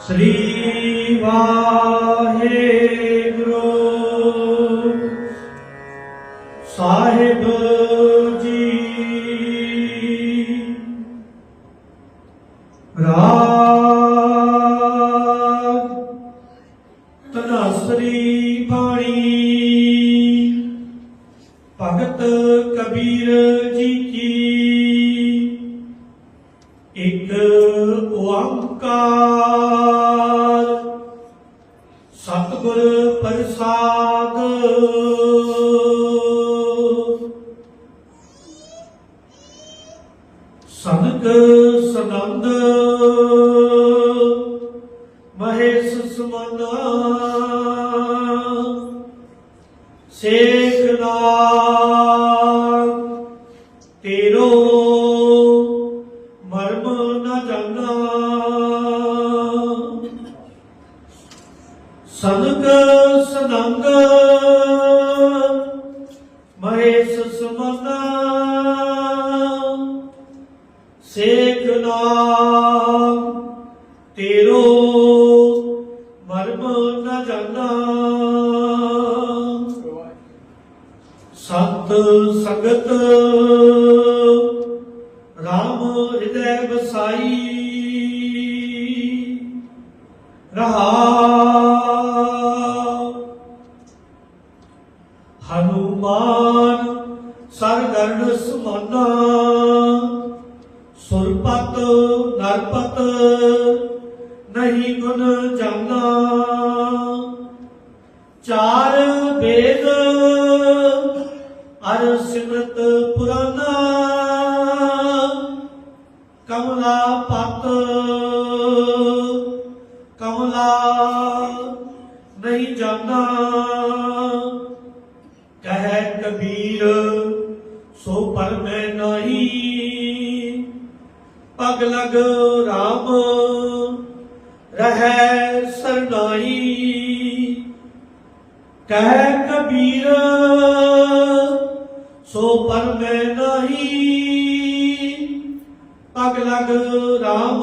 ਸ੍ਰੀ ਵਾਹਿਗੁਰੂ। ਸਾਹਿਬ ਜੀ। ਰਾਗ ਤਨਸਰੀ ਬਾਣੀ। ਭਗਤ ਕਬੀਰ ਜੀ ਕੀ ਓੰਕਾਰ। ਸਤਿਗੁਰ ਪ੍ਰਸਾਦ। ਸਨਕ ਸਨੰਦ ਮਹੇਸ਼ ਸਮਨਾ। ਸੇਖ ਨਾਮ। ਤੇਰੋ ਸਨਕ ਸਨੰਗ ਮਹੇਸ਼ ਸਮਨਾ ਸੇਖ ਨਾਮ ਤੇਰੋ ਮਰਮ ਨ ਜਾਣਾ ਸਤ ਸੰਗਤ ਰਾਮ ਹਿਰਦੈ ਵਸਾਈ ਰਹਾ ਹਨੂਮਾਨ ਸਰਗਰਨ ਸਮਾਨਾ, ਸੁਰਪਤ, ਨਰਪਤ, ਨਹੀਂ ਗੁਣ ਜਾਣਾ ਚਾਰ ਵੇਦ, ਅਰ ਸਿਮਰਤ ਪੁਰਾਨਾ। ਕਮਲਾ ਪਤ, ਕਮਲਾ ਨਹੀਂ ਜਾਣਾ ਕਬੀਰ ਸੋ ਪਰ ਮੈਂ ਨਹੀਂ। ਪਗ ਲਗ ਰਾਮ, ਰਹਿ ਸਰਨਾਈ ਕਹਿ ਕਬੀਰ, ਸੋ ਪਰ ਮੈਂ ਨਹੀਂ। ਪਗ ਲਗ ਰਾਮ